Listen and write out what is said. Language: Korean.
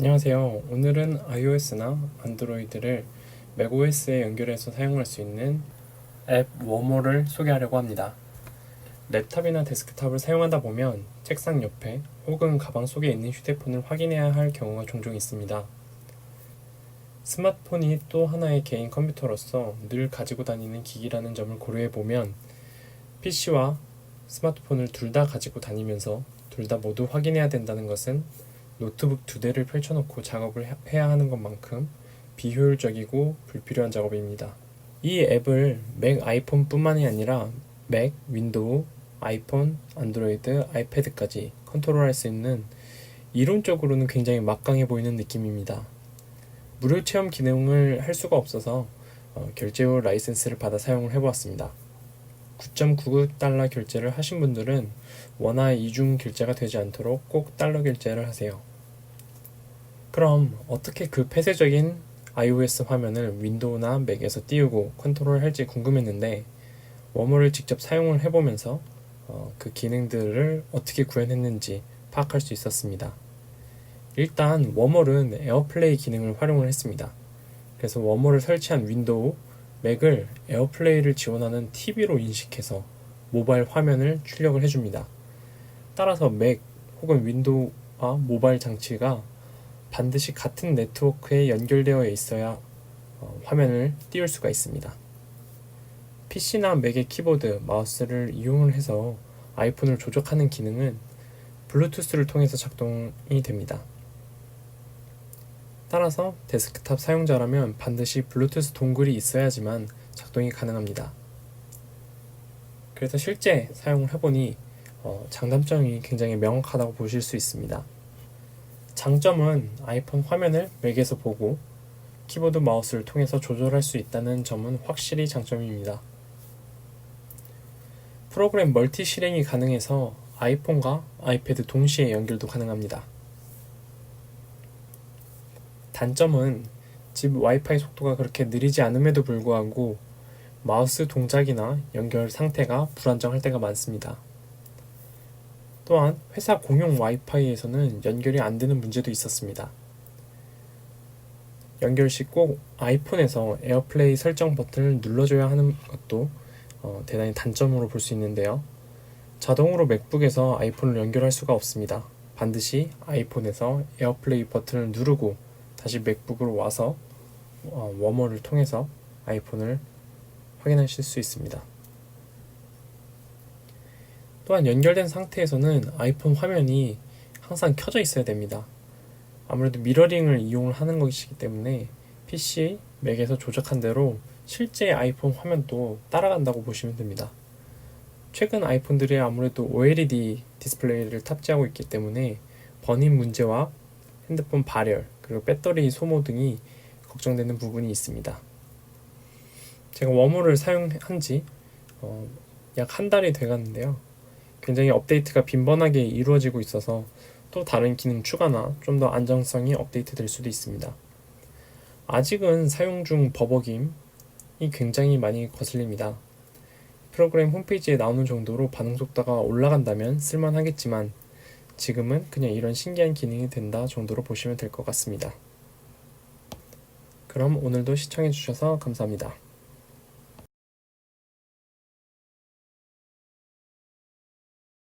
안녕하세요. 오늘은 iOS나 안드로이드를 macOS에 연결해서 사용할 수 있는 앱 워머를 소개하려고 합니다. 랩탑이나 데스크탑을 사용하다 보면 책상 옆에 혹은 가방 속에 있는 휴대폰을 확인해야 할 경우가 종종 있습니다. 스마트폰이 또 하나의 개인 컴퓨터로서 늘 가지고 다니는 기기라는 점을 고려해 보면 PC와 스마트폰을 둘 다 가지고 다니면서 둘 다 모두 확인해야 된다는 것은 노트북 두 대를 펼쳐놓고 작업을 해- 해야 하는 것만큼 비효율적이고 불필요한 작업입니다. 이 앱을 맥 아이폰 뿐만이 아니라 맥, 윈도우, 아이폰, 안드로이드, 아이패드까지 컨트롤할 수 있는 이론적으로는 굉장히 막강해 보이는 느낌입니다. 무료 체험 기능을 할 수가 없어서 어, 결제 후 라이센스를 받아 사용을 해보았습니다. 9.99달러 결제를 하신 분들은 원화 이중 결제가 되지 않도록 꼭 달러 결제를 하세요. 그럼 어떻게 그 폐쇄적인 iOS 화면을 윈도우나 맥에서 띄우고 컨트롤 할지 궁금했는데 워머를 직접 사용을 해보면서 어, 그 기능들을 어떻게 구현했는지 파악할 수 있었습니다. 일단 워머는 에어플레이 기능을 활용을 했습니다. 그래서 워머를 설치한 윈도우, 맥을 에어플레이를 지원하는 TV로 인식해서 모바일 화면을 출력을 해줍니다. 따라서 맥 혹은 윈도우와 모바일 장치가 반드시 같은 네트워크에 연결되어 있어야 어, 화면을 띄울 수가 있습니다. PC나 맥의 키보드, 마우스를 이용을 해서 아이폰을 조작하는 기능은 블루투스를 통해서 작동이 됩니다. 따라서 데스크탑 사용자라면 반드시 블루투스 동글이 있어야지만 작동이 가능합니다. 그래서 실제 사용을 해보니 어, 장단점이 굉장히 명확하다고 보실 수 있습니다. 장점은 아이폰 화면을 맥에서 보고 키보드 마우스를 통해서 조절할 수 있다는 점은 확실히 장점입니다. 프로그램 멀티 실행이 가능해서 아이폰과 아이패드 동시에 연결도 가능합니다. 단점은 집 와이파이 속도가 그렇게 느리지 않음에도 불구하고 마우스 동작이나 연결 상태가 불안정할 때가 많습니다. 또한 회사 공용 와이파이에서는 연결이 안 되는 문제도 있었습니다. 연결 시 꼭 아이폰에서 에어플레이 설정 버튼을 눌러줘야 하는 것도 어, 대단히 단점으로 볼 수 있는데요. 자동으로 맥북에서 아이폰을 연결할 수가 없습니다. 반드시 아이폰에서 에어플레이 버튼을 누르고 다시 맥북으로 와서 어, 워머를 통해서 아이폰을 확인하실 수 있습니다. 또한 연결된 상태에서는 아이폰 화면이 항상 켜져 있어야 됩니다. 아무래도 미러링을 이용을 하는 것이기 때문에 PC, 맥에서 조작한 대로 실제 아이폰 화면도 따라간다고 보시면 됩니다. 최근 아이폰들이 아무래도 OLED 디스플레이를 탑재하고 있기 때문에 버닝 문제와 핸드폰 발열, 그리고 배터리 소모 등이 걱정되는 부분이 있습니다. 제가 워머를 사용한 지 어, 약한 달이 돼가는데요. 굉장히 업데이트가 빈번하게 이루어지고 있어서 또 다른 기능 추가나 좀 더 안정성이 업데이트 될 수도 있습니다. 아직은 사용 중 버벅임이 굉장히 많이 거슬립니다. 프로그램 홈페이지에 나오는 정도로 반응 속도가 올라간다면 쓸만하겠지만 지금은 그냥 이런 신기한 기능이 된다 정도로 보시면 될 것 같습니다. 그럼 오늘도 시청해 주셔서 감사합니다.